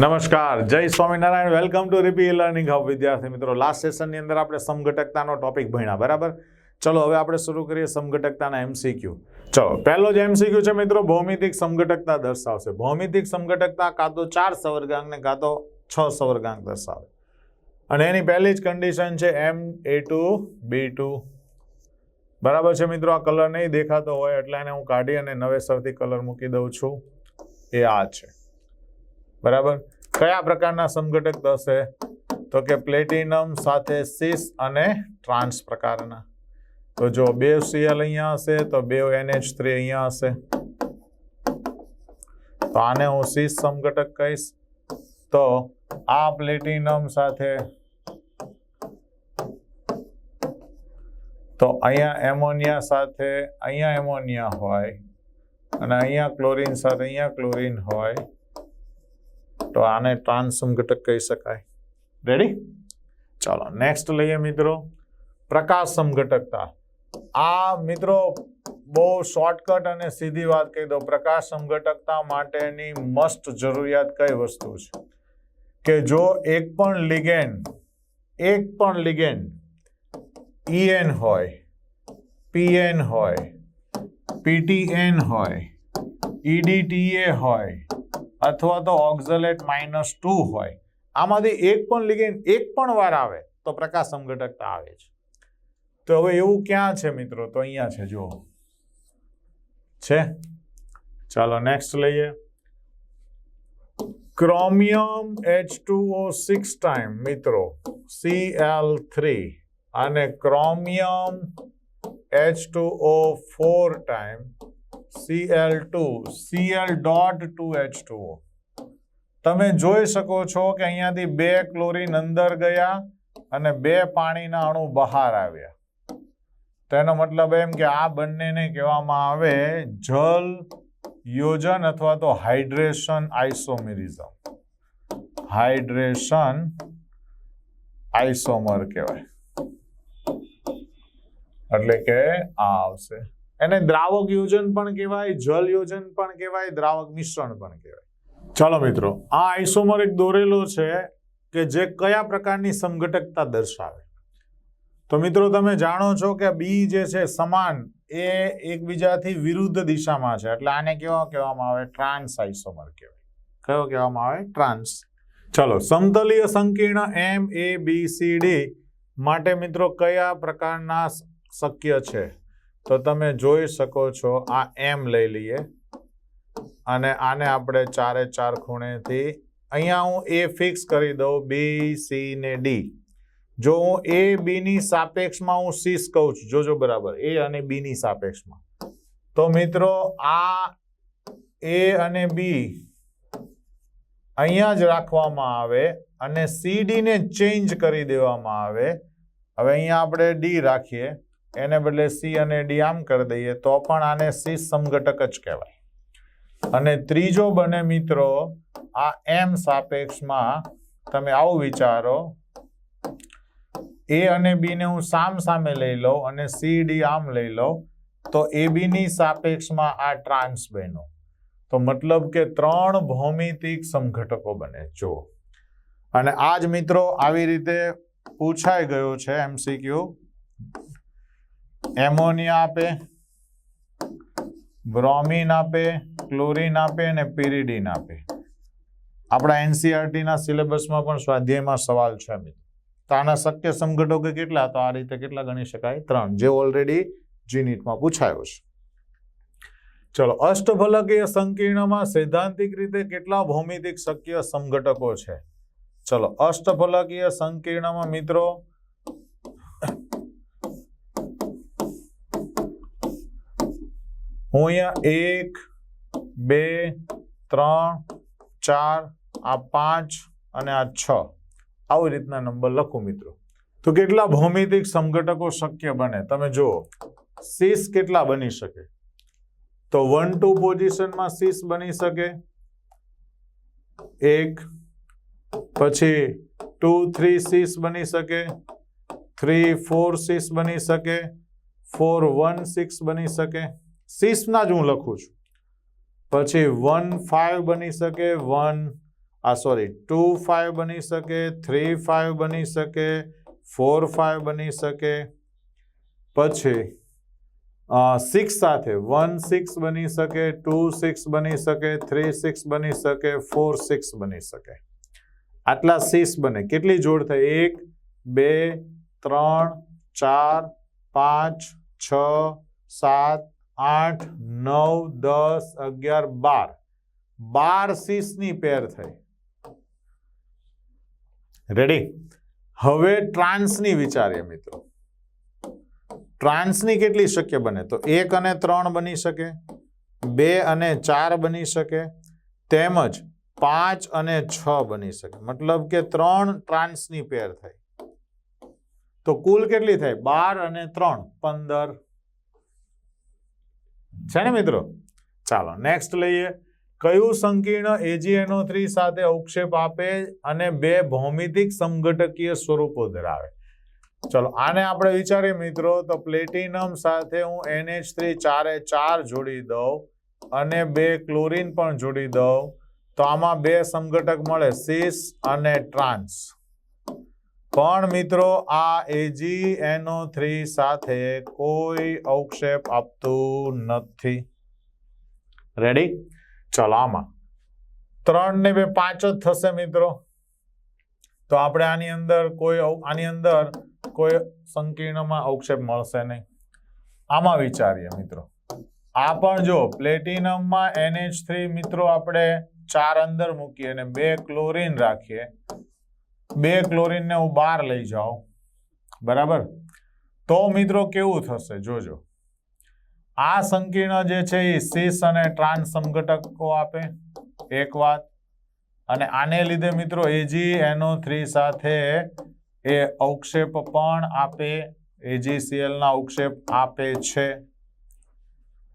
નમસ્કાર, જય Swaminarayan. Welcome to રીપી લર્નિંગ હબ વિદ્યાર્થી મિત્રો. લાસ્ટ સેશનની અંદર આપણે સમઘટકતાનો ટોપિક ભણ્યા, બરાબર? ચલો, હવે આપણે શરૂ કરીએ સમઘટકતાના એમસીક્યુ ચલો, પહેલો જે એમસીક્યુ છે મિત્રો, ભૌમિતિક સમઘટકતા દર્શાવશે. ભૌમિતિક સમઘટકતા કાં તો ચાર સવર્ગાંક ને કાં તો છ સવર્ગાંક દર્શાવે. અને એની પહેલી જ કન્ડિશન છે એમ એ ટુ બી ટુ બરાબર છે મિત્રો, આ કલર નહીં દેખાતો હોય, એટલે એને હું કાઢી અને નવેસરથી કલર મૂકી દઉં છું. એ આ છે. બરાબર? કયા પ્રકારના સમઘટક થશે તો કે પ્લેટિનમ સાથે સીસ અને ટ્રાન્સ પ્રકારના. તો જો બે સીએલ અહીંયા હશે, તો બે એનએચ થ્રી અહીંયા હશે. તો આને હું સીસ સમઘટક કહીશ. તો આ પ્લેટિનમ સાથે તો અહીંયા એમોનિયા સાથે અહીંયા એમોનિયા હોય અને અહીંયા ક્લોરીન સાથે અહીંયા ક્લોરિન હોય. તો આને ટ્રાન્સમ ઘટક કહી શકાય. રેડી ચાલો નેક્સ્ટ લઈએ મિત્રો. પ્રકાશ સમઘટકતા આ મિત્રો બહુ શોર્ટકટ અને સીધી વાત કહી દો પ્રકાશ સમઘટકતા માટેની મસ્ત જરૂરિયાત કઈ વસ્તુ છે? કે જો એક પણ લિગેન્ડ એક પણ લિગેન્ડ ઈએન હોય પીએન હોય પીટીએન હોય ઈડીટીએ હોય અથવા તો ઓક્ઝલેટ માઇનસ ટુ હોય. આમાંથી એક પણ લિગેન્ડ એક પણ વાર આવે તો પ્રકાશ સંઘટકતા આવે છે. તો હવે એવું ક્યાં છે મિત્રો? તો અહીંયા છે, જુઓ. છે? ચાલો નેક્સ્ટ લઈએ. Chromium H two O six time મિત્રો સી એલ થ્રી અને chromium H two O four time C L two C L dot two H two તમે જોઈ શકો છો કે અહીંયાથી બે ક્લોરીન અંદર ગયા અને બે પાણીના અણુ બહાર આવ્યા. તેનો મતલબ એમ કે આ બંનેને કહેવામાં આવે જલ યોજન અથવા તો હાઇડ્રેશન આઇસોમેરિઝમ. હાઇડ્રેશન આઇસોમર કહેવાય. એટલે કે આ આવશે. એને દ્રાવક યોજન પણ કહેવાય, જલ યોજન પણ કહેવાય, દ્રાવક મિશ્રણ પણ કહેવાય. ચાલો મિત્રો, આ આઈસોમર એક દોરેલો છે કે જે કયા પ્રકારની સંઘટકતા દર્શાવે? તો મિત્રો, તમે જાણો છો કે બી જે છે સમાન, એ એકબીજાથી વિરુદ્ધ દિશામાં છે. એટલે આને કેવા કહેવામાં આવે? ટ્રાન્સ આઈસોમર કહેવાય. કયો કહેવામાં આવે? ટ્રાન્સ. ચલો, સમતલીય સંકીર્ણ એમ એ બી સી ડી માટે મિત્રો કયા પ્રકારના શક્ય છે? તો તમે જોઈ શકો છો, આ એમ લઈ લઈએ. અને આને આપણે ચારે ચાર ખૂણેથી, અહીંયા હું એ ફિક્સ કરી દઉં બી સી ને ડી જો હું એ બીની સાપેક્ષમાં હું સીસ કહું છું. જોજો બરાબર એ અને બીની સાપેક્ષમાં. તો મિત્રો, આ એ અને બી અહીંયા જ રાખવામાં આવે અને સી ડી ચેન્જ કરી દેવામાં આવે. હવે અહીંયા આપણે ડી રાખીએ. એને બદલે સી અને ડી આમ કરી દઈએ, તો પણ આને સી સમઘટક જ કહેવાય. અને ત્રીજો બને મિત્રો, આ એમ સાપેક્ષમાં તમે આવું વિચારો, એ અને બી ને હું સામ સામે લઈ લઉં અને સી ડી આમ લઈ લઉં, તો એ બી ની સાપેક્ષમાં આ ટ્રાન્સ બન્યો. તો મતલબ કે ત્રણ ભૌમિતિક સમઘટકો બને જો અને આ જ મિત્રો આવી રીતે પૂછાઈ ગયો છે એમસીક્યુ. એમોનિયા આપે, બ્રોમિન આપે, ક્લોરિન આપે અને પેરિડીન આપે. આપણા એનસીઆરટીના સિલેબસમાં પણ સ્વાધ્યાયમાં સવાલ છે, મિત્રો. તો આના શક્ય સંઘટકો કેટલા? તો આ રીતે કેટલા ગણી શકાય? ત્રણ. જે ઓલરેડી જીનીટમાં પૂછાયો છે. ચલો, અષ્ટફલકીય સંકીર્ણમાં સૈદ્ધાંતિક રીતે કેટલા ભૌમિતિક શક્ય સમઘટકો છે? ચલો, અષ્ટફલકીય સંકીર્ણમાં મિત્રો હું અહીંયા એક, બે, ત્રણ, ચાર, આ પાંચ અને આ છ. આવી રીતના નંબર લખું મિત્રો. તો કેટલા ભૌમિતિક સમઘટકો શક્ય બને? તમે જુઓ, સીસ કેટલા બની શકે? તો વન ટુ પોઝિશનમાં સીસ બની શકે. એક, પછી ટુ થ્રી સીસ બની શકે. થ્રી ફોર સીસ બની શકે. ફોર વન સિક્સ બની શકે. સિક્સના જ હું લખું છું. પછી વન ફાઈવ બની શકે, વન, આ સોરી, ટુ ફાઇવ બની શકે, થ્રી ફાઇવ બની શકે, ફોર ફાઇવ બની શકે. પછી સિક્સ સાથે, વન સિક્સ બની શકે, ટુ સિક્સ બની શકે, થ્રી સિક્સ બની શકે, ફોર સિક્સ બની શકે. આટલા સિક્સ બને. કેટલી જોડ થઈ એક, બે, ત્રણ, ચાર, પાંચ, છ, સાત આઠ, નવ, દસ, અગિયાર, બાર. બાર સીસની પેર થઈ. રેડી હવે ટ્રાન્સની વિચારીએ મિત્રો. ટ્રાન્સની કેટલી શક્ય બને? તો એક અને ત્રણ બની શકે, બે અને ચાર બની શકે, તેમજ પાંચ અને છ બની શકે. મતલબ કે ત્રણ ટ્રાન્સની પેર થઈ. તો કુલ કેટલી થાય બાર અને ત્રણ. પંદર. છે ને મિત્રો? ચાલો નેક્સ્ટ લઈએ. કયું સંકીર્ણ એજીએનઓ થ્રી સાથે અવક્ષેપ આપે અને બે ભૌમિતિક સમઘટકીય સ્વરૂપો ધરાવે? ચલો, આને આપણે વિચારીએ મિત્રો. તો પ્લેટિનમ સાથે હું એનએચ થ્રી ચારે ચાર જોડી દઉં અને બે ક્લોરીન પણ જોડી દઉં. તો આમાં બે સંગઠક મળે સીસ અને ટ્રાન્સ પણ મિત્રો આ એજી એનો થ્રી સાથે કોઈ અવક્ષેપ આપતું નથી? રેડી ચલો આમાં. ત્રણ ને બે પાંચ જ થશે મિત્રો. તો આપણે આની અંદર કોઈ આની અંદર કોઈ સંકીર્ણમાં અવક્ષેપ મળશે નહીં. આમાં વિચારીએ મિત્રો. આ પણ જો, પ્લેટિનમમાં એનએચ થ્રી મિત્રો આપણે ચાર અંદર મૂકીએ અને બે ક્લોરીન રાખીએ. બે ક્લોરીનને હું બહાર લઈ જાઉં. બરાબર? તો મિત્રો કેવું થશે? જોજો. આ સંકીર્ણ જે છે એ શીસ અને ટ્રાન્સ સમઘટકો આપે. એક વાત. અને આને લીધે મિત્રો એજી એનો થ્રી સાથે એ અવક્ષેપ પણ આપે. AgCl ના અવક્ષેપ આપે છે.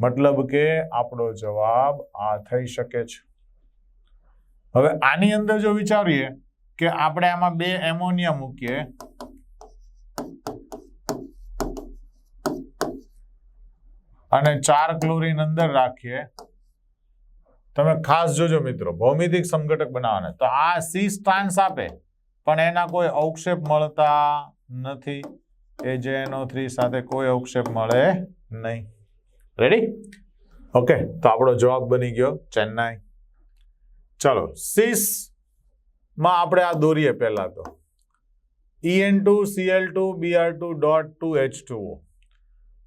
મતલબ કે આપણો જવાબ આ થઈ શકે છે. હવે આની અંદર જો વિચારીએ કે આપણે આમાં બે એમોનિયા મૂકીએ. અને ચાર ક્લોરીન અંદર રાખીએ. તમે ખાસ જોજો મિત્રો, ભૌમિતિક સંઘટક બનાવવાના. તો આ સી સ્ટ્રાન્સ આપે, પણ એના કોઈ અવક્ષેપ મળતા નથી. એ જે એનો થ્રી સાથે કોઈ અવક્ષેપ મળે નહીં. રેડી ઓકે તો આપણો જવાબ બની ગયો ચેન્નાઈ. ચલો, સીસ માં આપણે આ દોરીએ પહેલાં તો. EN2 two C L two B R two dot two H two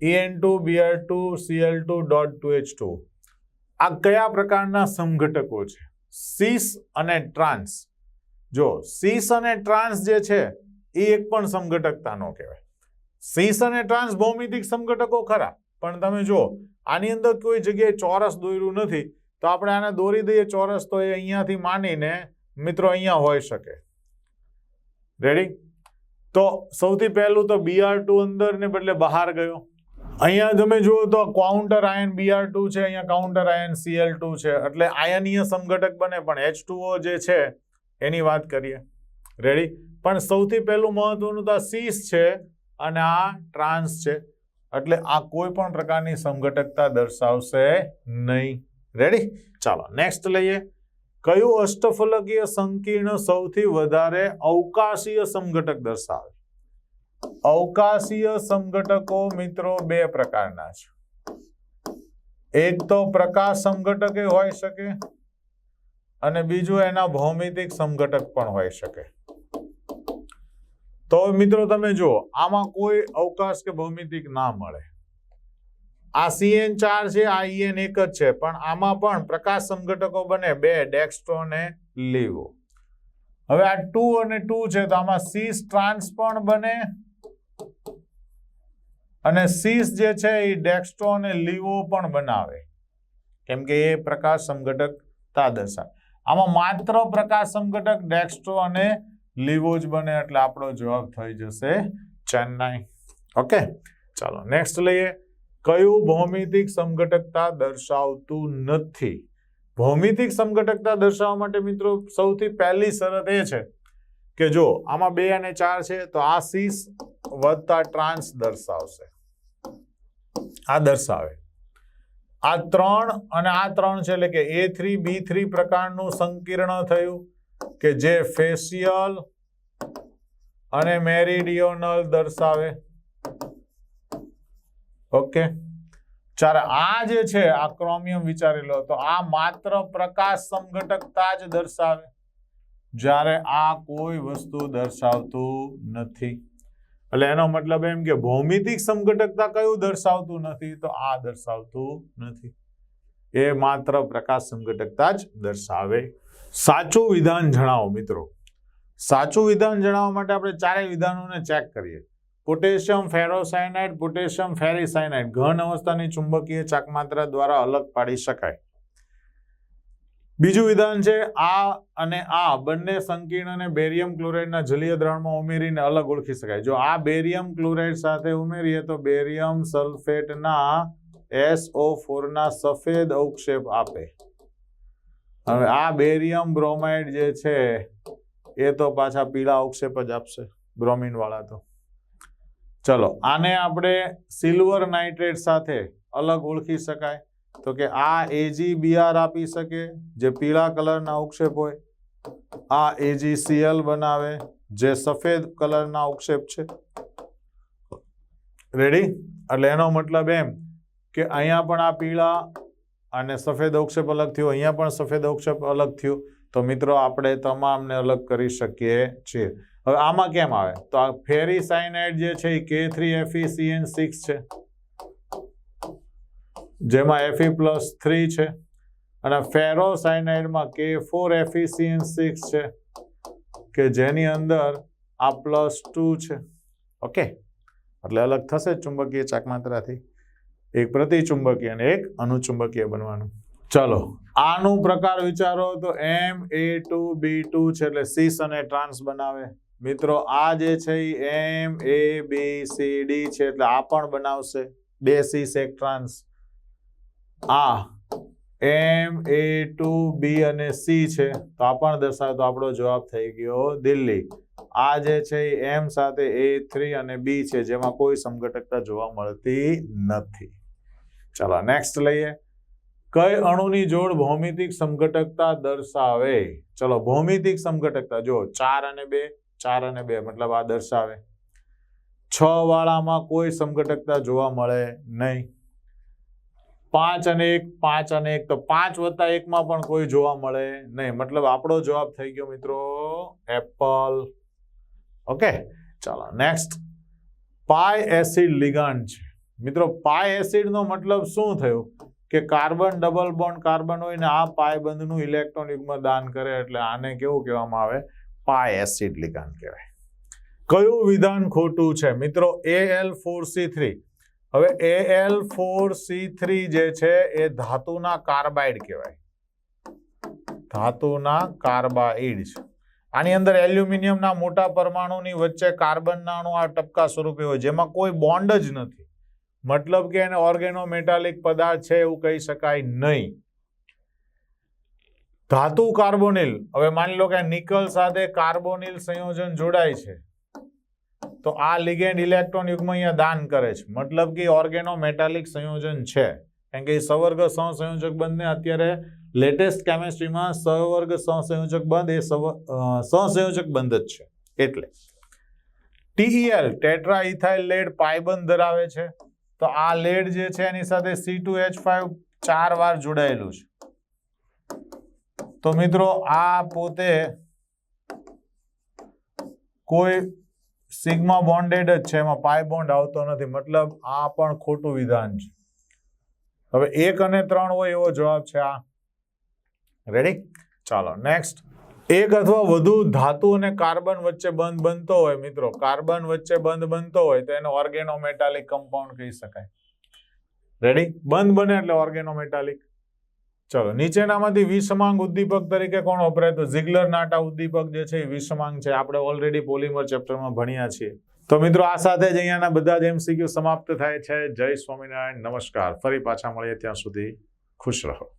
EN2 two B R two C L two dot two H two આ કયા પ્રકારના સમઘટકો છે? સીસ અને ટ્રાન્સ. જો સીસ અને ટ્રાન્સ જે છે, એ એક પણ સંઘટકતાનો કહેવાય. સીસ અને ટ્રાન્સ ભૌમિતિક સમઘટકો ખરા, પણ તમે જો આની અંદર કોઈ જગ્યાએ ચોરસ દોર્યું નથી, તો આપણે આને દોરી દઈએ ચોરસ તો એ અહીંયાથી માનીને મિત્રો અહીંયા હોઈ શકે. રેડી તો સૌથી પહેલું તો બીઆર ટુ અંદર ને બદલે બહાર ગયો. અહીંયા તમે જુઓ તો કાઉન્ટર આયન બીઆર ટુ છે, અહીંયા કાઉન્ટર આયન સીએલ ટુ છે. એટલે આયનીય સમઘટક બને, પણ એચ જે છે, એની વાત કરીએ. રેડી પણ સૌથી પહેલું મહત્વનું તો આ સીસ છે અને આ ટ્રાન્સ છે. એટલે આ કોઈ પણ પ્રકારની સમઘટકતા દર્શાવશે નહીં. રેડી ચાલો નેક્સ્ટ લઈએ. કયું અષ્ટફલકીય સંકીર્ણ સૌથી વધારે અવકાશીય સમઘટક દર્શાવે? અવકાશીય સમઘટકો મિત્રો બે પ્રકારના છે. એક તો પ્રકાશ સમઘટક હોઈ શકે અને બીજું એના ભૌમિતિક સમઘટક પણ હોઈ શકે. તો મિત્રો તમે જુઓ, આમાં કોઈ અવકાશ કે ભૌમિતિક ના મળે. આ સીએન ચાર છે આ ઈએન એક જ છે. પણ આમાં પણ પ્રકાશ સંગઠકો બને બે, ડેક્સ્ટ્રો ને લીવો. હવે આ ટુ અને ટુ છે, તો આમાં સીસ ટ્રાન્સ પણ બને. અને સીસ જે છે, એ ડેક્સ્ટ્રો અને લીવો પણ બનાવે. કેમ કે એ પ્રકાશ સમઘટકતા દર્શાવે. આમાં માત્ર પ્રકાશ સંગઠક, ડેક્સ્ટ્રો અને લીવો જ બને એટલે આપણો જવાબ થઈ જશે ચેન્નાઈ. ઓકે, ચાલો, નેક્સ્ટ લઈએ. કયું ભૌમિતિક સમઘટકતા દર્શાવતું નથી? ભૌમિતિક સમઘટકતા દર્શાવવા માટે મિત્રો સૌથી પહેલી શરત એ છે કે જો આમાં બે અને ચાર છે, તો આ સીસ વધતા ટ્રાન્સ દર્શાવશે. આ દર્શાવે. આ ત્રણ અને આ ત્રણ છે એટલે કે એ થ્રી, બી થ્રી પ્રકારનું સંકીર્ણ થયું કે જે ફેશિયલ અને મેરિડિયોનલ દર્શાવે. ઓકે. ચાર આ જે છે, આ ક્રોમિયમ વિચારી લો, તો આ માત્ર પ્રકાશ સમઘટકતા જ દર્શાવે. જ્યારે આ કોઈ વસ્તુ દર્શાવતું નથી. એટલે એનો મતલબ એમ કે ભૌમિતિક સમઘટકતા કયું દર્શાવતું નથી, તો આ દર્શાવતું નથી. એ માત્ર પ્રકાશ સમઘટકતા જ દર્શાવે. સાચું વિધાન જણાવો મિત્રો. સાચું વિધાન જણાવવા માટે આપણે ચારેય વિધાનોને ચેક કરીએ. પોટેશિયમ ફેરોસાયનાઇડ, પોટેશિયમ ફેરિસાયનાઇડ ઘન અવસ્થાની ચુંબકીય ચાકમાત્રા દ્વારા અલગ પાડી શકાય. બીજું વિધાન છે, આ અને આ બંને સંકીર્ણ અને બેરિયમ ક્લોરાઇડના જલીય દ્રાવણમાં ઉમેરીને અલગ ઓળખી શકાય. જો આ બેરિયમ ક્લોરાઇડ સાથે ઉમેરીએ તો બેરિયમ સલ્ફેટના એસઓ ફોરના સફેદ અવક્ષેપ આપે. હવે આ બેરિયમ બ્રોમાઇડ જે છે, એ તો પાછા પીળા અવક્ષેપ જ આપશે બ્રોમિન વાળા તો. ચલો, આને આપણે સિલ્વર નાઇટ્રેટ સાથે અલગ ઓળખી શકાય. તો કે આ એજી બીઆર આપી શકે, જે પીળા કલરના ઉક્ષેપ હોય. આ એજી સીએલ બનાવે, જે સફેદ કલરના ઉક્ષેપ છે. રેડી એટલે એનો મતલબ એમ કે અહીંયા પણ આ પીળા અને સફેદ અવક્ષેપ અલગ થયો, અહીંયા પણ સફેદ અવક્ષેપ અલગ થયું. તો મિત્રો, આપણે તમામને અલગ કરી શકીએ છીએ. હવે આમાં કેમ આવે? તો આ ફેરી સાયનાઇડ જે છે એ કે થ્રી એફી સિક્સ છે. જેમાં એફી પ્લસ થ્રી છે. અને ફેરો સાયનાઇડમાં કે ફોર એફી સિક્સ છે, કે જેની અંદર આ પ્લસ ટુ છે. ઓકે? એટલે અલગ થશે ચુંબકીય ચાકમાત્રાથી. એક પ્રતિચુંબકીય અને એક અનુચુંબકીય બનવાનું. ચલો, આનું પ્રકાર વિચારો તો એમ એ ટુ બી ટુ છે, એટલે સીસ અને ટ્રાન્સ બનાવે. મિત્રો, આ જે છે એમ એ બી સી ડી છે, એટલે આ પણ બનાવશે. બે સી સેક્ટ્રાન્સ આ એમ એ ટુ બી અને સી છે. તો આ પણ દર્શાવે, તો આપણો જવાબ થઈ ગયો દિલ્હી. આ જે છે એમ સાથે એ થ્રી અને બી છે, જેમાં કોઈ સમઘટકતા જોવા મળતી નથી. ચાલો નેક્સ્ટ લઈએ. કઈ અણુની જોડ ભૌમિતિક સમઘટકતા દર્શાવે? ચલો, ભૌમિતિક સમઘટકતા જો ચાર અને બે. ચાર અને બે મતલબ આ દર્શાવે. છ વાળામાં કોઈ સમઘટકતા જોવા મળે નહીં. પાંચ અને એક, પાંચ અને એક તો પાંચ વત્તા એકમાં પણ કોઈ જોવા મળે નહીં. મતલબ આપણો જવાબ થઈ ગયો મિત્રો એપલ. ઓકે, ચાલો નેક્સ્ટ. પાય એસિડ લિગાન્ડ છે મિત્રો પાય એસિડનો મતલબ શું થયું? કે કાર્બન ડબલ બોન્ડ કાર્બન હોય ને આ પાય બંધનું ઇલેક્ટ્રોન યુગમાં દાન કરે એટલે આને કેવું કહેવામાં આવે? પાય એસિડ લિગાન્ડ કહેવાય. કયું વિધાન ખોટું છે? મિત્રો A L four C three હવે A L four C three જે છે, એ ધાતુના કાર્બાઇડ કહેવાય. ધાતુના કાર્બાઇડ છે. આની અંદર એલ્યુમિનિયમના મોટા પરમાણુની વચ્ચે કાર્બનના નાણું આ ટપકા સ્વરૂપે હોય. જેમાં કોઈ બોન્ડ જ નથી. મતલબ કે એને ઓર્ગેનોમેટાલિક પદાર્થ છે એવું કહી શકાય નહીં. ધાતુ કાર્બોનિલ. હવે માની લો કે નિકલ સાથે કાર્બોનિલ સંયોજન જોડાય છે. તો આ લિગેન્ડ ઇલેક્ટ્રોન યુગ્મ અહીંયા દાન કરે છે. મતલબ કે ઓર્ગેનોમેટાલિક સંયોજન છે. કારણ કે સવર્ગ સહસંયોજક બંધને અત્યારે લેટેસ્ટ કેમેસ્ટ્રીમાં સવર્ગ સહસંયોજક બંધ, એ સહસંયોજક બંધ જ છે. એટલે ટીઈએલ ટેટ્રા ઇથાઇલ લેડ પાયબંધ ધરાવે છે. તો આ લેડ જે છે, એની સાથે સી એચ ફાઇવ ચાર વાર જોડાયેલું છે. તો મિત્રો, આ પોતે કોઈ સિગ્મા બોન્ડેડ જ છે, એમાં પાય બોન્ડ આવતો નથી. મતલબ આ પણ ખોટું વિધાન છે. હવે એક અને ત્રણ હોય એવો જવાબ છે આ. રેડી ચાલો નેક્સ્ટ એક અથવા વધુ ધાતુ અને કાર્બન વચ્ચે બંધ બનતો હોય, મિત્રો. કાર્બન વચ્ચે બંધ બનતો હોય, તો એને ઓર્ગેનોમેટાલિક કમ્પાઉન્ડ કહી શકાય. રેડી બંધ બને એટલે ઓર્ગેનોમેટાલિક ચલો, નીચેનામાંથી વિષમાંગ ઉદ્દીપક તરીકે કોણ વપરાય? તો ઝિગલર નાટા ઉદ્દીપક જે છે એ વિષમાંગ છે. આપણે ઓલરેડી પોલિમર ચેપ્ટરમાં ભણ્યા છીએ. તો મિત્રો, આ સાથે જ અહીંયાના બધા જ એમસીક્યુ સમાપ્ત થાય છે. જય સ્વામિનારાયણ. નમસ્કાર. ફરી પાછા મળીએ ત્યાં સુધી. ખુશ રહો.